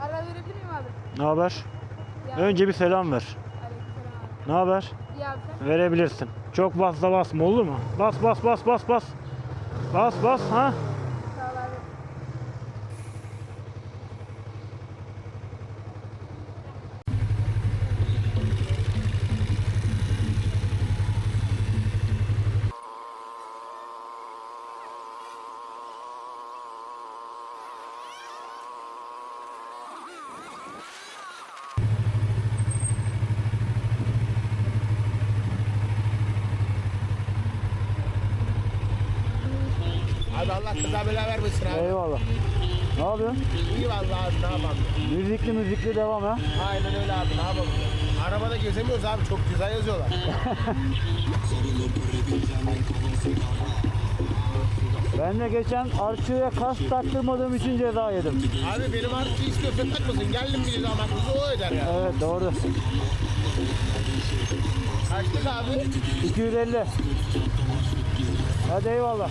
Ara verebilir miyim abi? Ne haber? Ya, Önce bir selam ver. Aleykümselam abi. Ne haber? İyi abi sen? Verebilirsin. Çok da basma olur mu? Bas bas bas bas bas. Bas bas ha. Abi Allah kıza bela vermesin abi. Eyvallah. Ne yapıyorsun? İyi vallahi abi ne yapalım. Müzikli müzikli devam ha. Aynen öyle abi ne yapalım. Arabada gezemiyoruz abi çok güzel yazıyorlar. Ben de geçen Arçu'ya kas taktırmadığım için ceza yedim. abi benim artık istiyorsa takmasın. Geldim bir damatımızı o öder ya. Evet doğru. Kaçtık abi? 250. Hadi eyvallah. Var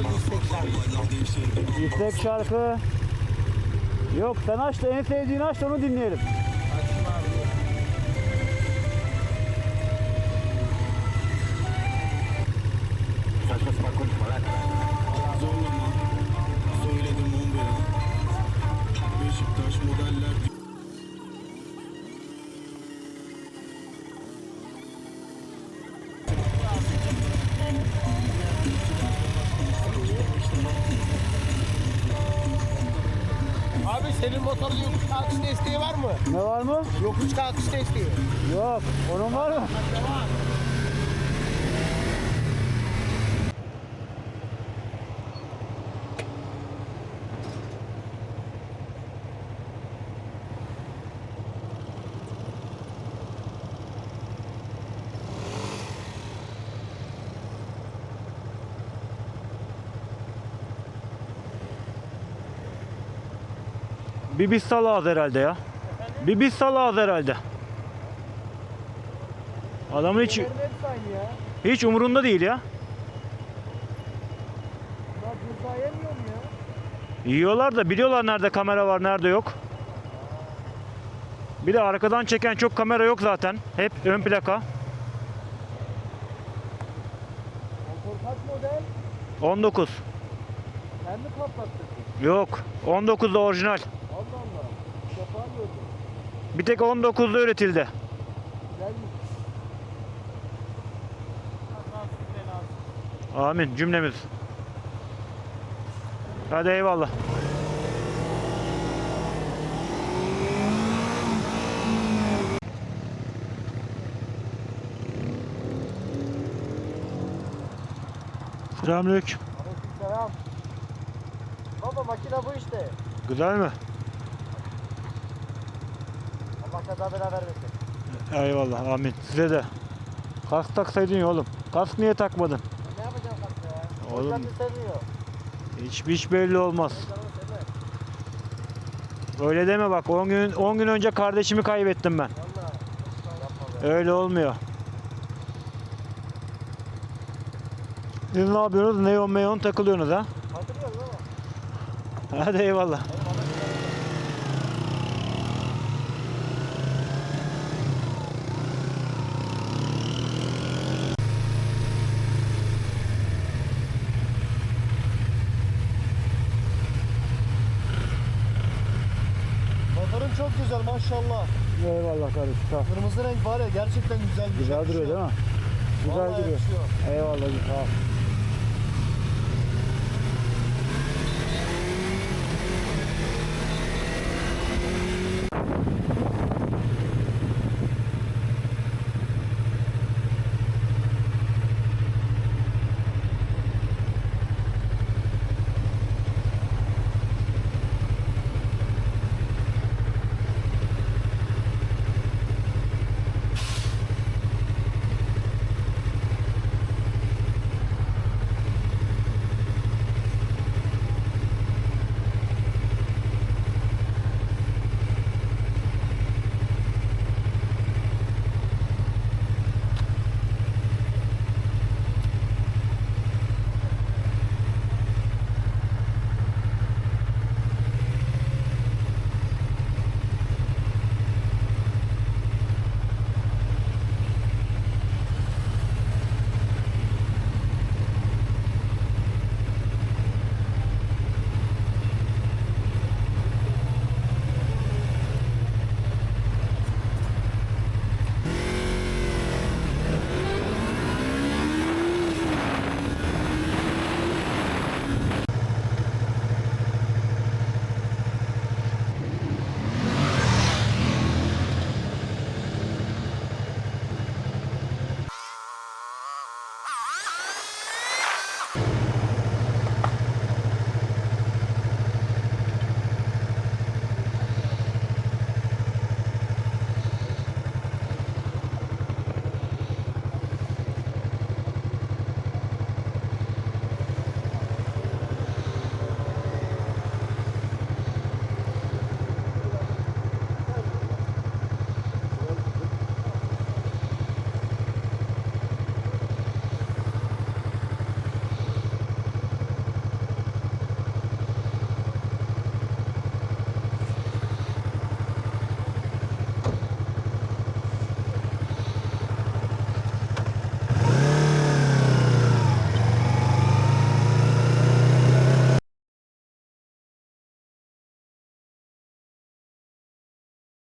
istek şarkı? Şarkı. Yok sen aç da en sevdiğin aç da onu dinleyelim. Abi senin motorun yokuş kalkış desteği var mı? Ne var mı? Yokuş kalkış desteği. Yok. Onun var mı? Var. Bir biz salağız herhalde ya. Bir biz salağız herhalde. Adamın hiç hiç umurunda değil ya. Yiyorlar da biliyorlar nerede kamera var nerede yok. Bir de arkadan çeken çok kamera yok zaten. Hep ön plaka. Motor kaç model? 19. Sen mi patlattın? Yok. 19 da orijinal. Allah Allah. İlk defa gördüm. Bir tek 19'da üretildi. Güzelmiş. Amin cümlemiz. Hadi eyvallah. Selamünaleyküm. Selam. Baba makine bu işte. Güzel mi? Allah kaza bela vermesin. Eyvallah amin. Size de. Kask taksaydın ya oğlum. Kask niye takmadın? Ne yapacağım kanka ya? Oğlum. Hocam sevmiyor. Hiç, hiç belli olmaz. Öyle deme bak 10 gün 10 gün önce kardeşimi kaybettim ben. Öyle olmuyor. Siz ne yapıyorsunuz? Neon meyon takılıyorsunuz ha? Hadi eyvallah. Çok güzel maşallah. Eyvallah kardeşim. Sağ ol. Kırmızı renk var ya gerçekten güzel bir Güzel şey. duruyor değil mi? Güzel Vallahi duruyor. yakışıyor. Eyvallah. Sağ ol.